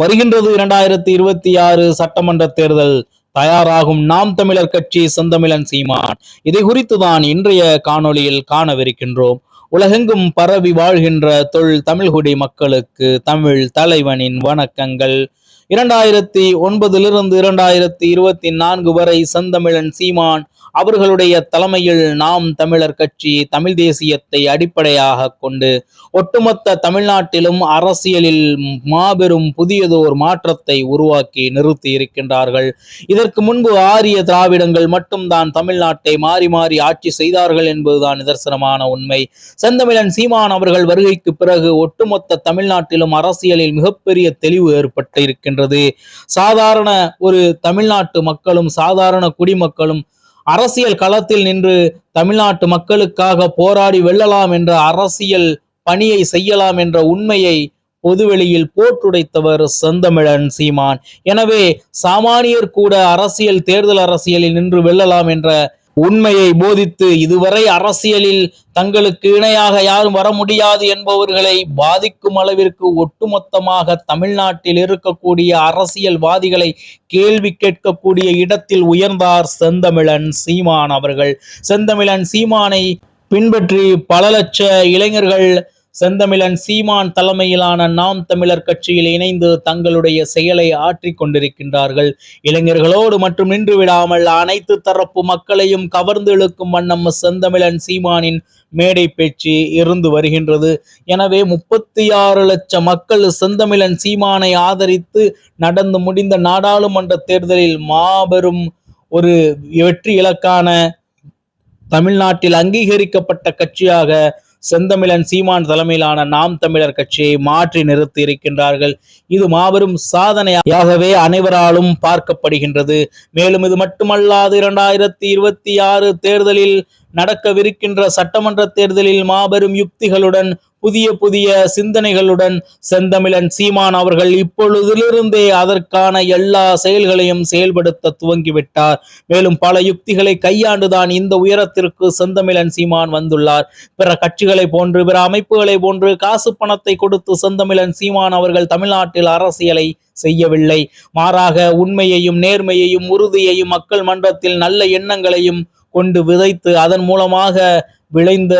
வருகின்றது இரண்டாயிரத்தி இருபத்தி ஆறு சட்டமன்ற தேர்தல் தயாராகும். நாம் தமிழர் கட்சி செந்தமிழன் சீமான். இதை குறித்துதான் இன்றைய காணொளியில் காணவிருக்கின்றோம். உலகெங்கும் பரவி வாழ்கின்ற தொழில் தமிழ்குடி மக்களுக்கு தமிழ் தலைவனின் வணக்கங்கள். இரண்டாயிரத்தி ஒன்பதிலிருந்து இரண்டாயிரத்தி இருபத்தி நான்கு வரை செந்தமிழன் சீமான் அவர்களுடைய தலைமையில் நாம் தமிழர் கட்சி தமிழ் தேசியத்தை அடிப்படையாக கொண்டு ஒட்டுமொத்த தமிழ்நாட்டிலும் அரசியலில் மாபெரும் புதியதோர் மாற்றத்தை உருவாக்கி நிறுத்தி இருக்கின்றார்கள். இதற்கு முன்பு ஆரிய திராவிடங்கள் மட்டும்தான் தமிழ்நாட்டை மாறி மாறி ஆட்சி செய்தார்கள் என்பதுதான் நிதர்சனமான உண்மை. செந்தமிழன் சீமான் அவர்கள் வருகைக்கு பிறகு ஒட்டுமொத்த தமிழ்நாட்டிலும் அரசியலில் மிகப்பெரிய தெளிவு ஏற்பட்டு இருக்கின்றது. சாதாரண ஒரு தமிழ்நாட்டு மக்களும் சாதாரண குடிமக்களும் அரசியல் களத்தில் நின்று தமிழ்நாட்டு மக்களுக்காக போராடி வெல்லலாம் என்ற அரசியல் பணியை செய்யலாம் என்ற உண்மையை பொதுவெளியில் போற்றுடைத்தவர் செந்தமிழன் சீமான். எனவே சாமானியர் கூட அரசியல் தேர்தல் அரசியலில் நின்று வெல்லலாம் என்ற உண்மையை போதித்து இதுவரை அரசியலில் தங்களுக்கு இணையாக யாரும் வர முடியாது என்பவர்களை பாதிக்கும் அளவிற்கு ஒட்டுமொத்தமாக தமிழ்நாட்டில் இருக்கக்கூடிய அரசியல்வாதிகளை கேள்வி கேட்கக்கூடிய இடத்தில் உயர்ந்தார் செந்தமிழன் சீமான் அவர்கள். செந்தமிழன் சீமானை பின்பற்றி பல லட்ச இளைஞர்கள் செந்தமிழன் சீமான் தலைமையிலான நாம் தமிழர் கட்சியில் இணைந்து தங்களுடைய செயலை ஆற்றிக் கொண்டிருக்கின்றார்கள். இளைஞர்களோடு மட்டும் நின்று விடாமல் அனைத்து தரப்பு மக்களையும் கவர்ந்து இழுக்கும் வண்ணம் செந்தமிழன் சீமானின் மேடை பேச்சு இருந்து வருகின்றது. எனவே முப்பத்தி ஆறு லட்சம் மக்கள் செந்தமிழன் சீமானை ஆதரித்து நடந்து முடிந்த நாடாளுமன்ற தேர்தலில் மாபெரும் ஒரு வெற்றி இலக்கான தமிழ்நாட்டில் அங்கீகரிக்கப்பட்ட கட்சியாக செந்தமிழன் சீமான் தலைமையிலான நாம் தமிழர் கட்சியை மாற்றி நிறுத்தி இருக்கின்றார்கள். இது மாபெரும் சாதனையாகவே அனைவராலும் பார்க்கப்படுகின்றது. மேலும் இது மட்டுமல்லாது இரண்டாயிரத்தி இருபத்தி ஆறு தேர்தலில் நடக்கவிருக்கின்ற சட்டமன்ற தேர்தலில் மாபெரும் யுக்திகளுடன் புதிய புதிய சிந்தனைகளுடன் செந்தமிழன் சீமான் அவர்கள் இப்பொழுதிலிருந்தே அதற்கான எல்லா செயல்களையும் செயல்படுத்த துவங்கிவிட்டார். மேலும் பல யுக்திகளை கையாண்டுதான் இந்த உயரத்திற்கு செந்தமிழன் சீமான் வந்துள்ளார். பிற கட்சிகளை போன்று பிற அமைப்புகளை போன்று காசு பணத்தை கொடுத்து செந்தமிழன் சீமான் அவர்கள் தமிழ்நாட்டில் அரசியலை செய்யவில்லை. மாறாக உண்மையையும் நேர்மையையும் உறுதியையும் மக்கள் மன்றத்தில் நல்ல எண்ணங்களையும் கொண்டு விதைத்து அதன் மூலமாக விளைந்த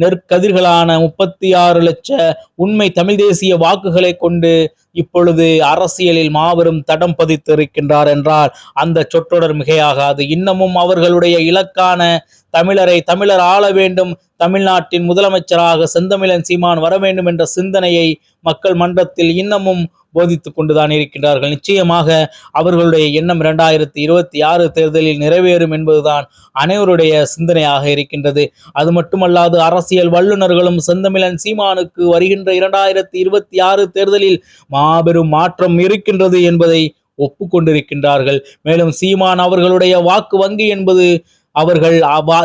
நெற்கதிர்களான முப்பத்தி ஆறு லட்ச உண்மை தமிழ் தேசிய வாக்குகளை கொண்டு இப்பொழுது அரசியலில் மாபெரும் தடம் பதித்திருக்கின்றார் என்றால் அந்த சொற்றொடர் மிகையாகாது. இன்னமும் அவர்களுடைய இலக்கான தமிழரை தமிழர் ஆள வேண்டும். தமிழ்நாட்டின் முதலமைச்சராக செந்தமிழன் சீமான் வர வேண்டும் என்ற சிந்தனையை மக்கள் மன்றத்தில் இன்னமும் போதித்துக் கொண்டுதான் இருக்கின்றார்கள். நிச்சயமாக அவர்களுடைய எண்ணம் இரண்டாயிரத்தி இருபத்தி ஆறு தேர்தலில் நிறைவேறும் என்பதுதான் அனைவருடைய சிந்தனையாக இருக்கின்றது. அது மட்டுமல்லாது அரசியல் வல்லுநர்களும் செந்தமிழன் சீமானுக்கு வருகின்ற இரண்டாயிரத்தி இருபத்தி ஆறு தேர்தலில் மாபெரும் மாற்றம் இருக்கின்றது என்பதை ஒப்புக்கொண்டிருக்கின்றார்கள். மேலும் சீமான் அவர்களுடைய வாக்கு வங்கி என்பது அவர்கள்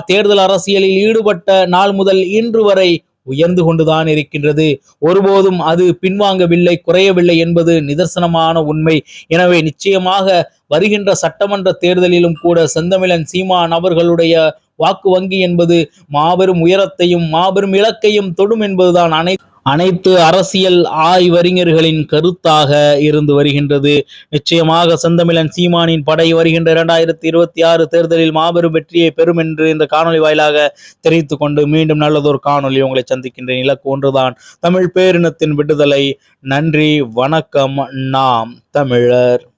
தேர்தல் அரசியலில் ஈடுபட்ட நாள் முதல் இன்று வரை உயர்ந்து கொண்டுதான் இருக்கின்றது. ஒருபோதும் அது பின்வாங்கவில்லை குறையவில்லை என்பது நிதர்சனமான உண்மை. எனவே நிச்சயமாக வருகின்ற சட்டமன்ற தேர்தலிலும் கூட செந்தமிழன் சீமான் அவர்களுடைய வாக்கு வங்கி என்பது மாபெரும் உயரத்தையும் மாபெரும் இலக்கையும் தொடும் என்பதுதான் அனை அனைத்து அரசியல் ஆய்வறிஞர்களின் கருத்தாக இருந்து வருகின்றது. நிச்சயமாக செந்தமிழன் சீமானின் படை வருகின்ற இரண்டாயிரத்தி இருபத்தி ஆறு தேர்தலில் மாபெரும் வெற்றியை பெறும் என்று இந்த காணொளி வாயிலாக தெரிவித்துக் கொண்டு மீண்டும் நல்லதொரு காணொளி உங்களை சந்திக்கின்றேன். இலக்கு ஒன்றுதான். தமிழ் பேரினத்தின் விடுதலை. நன்றி. வணக்கம். நாம் தமிழர்.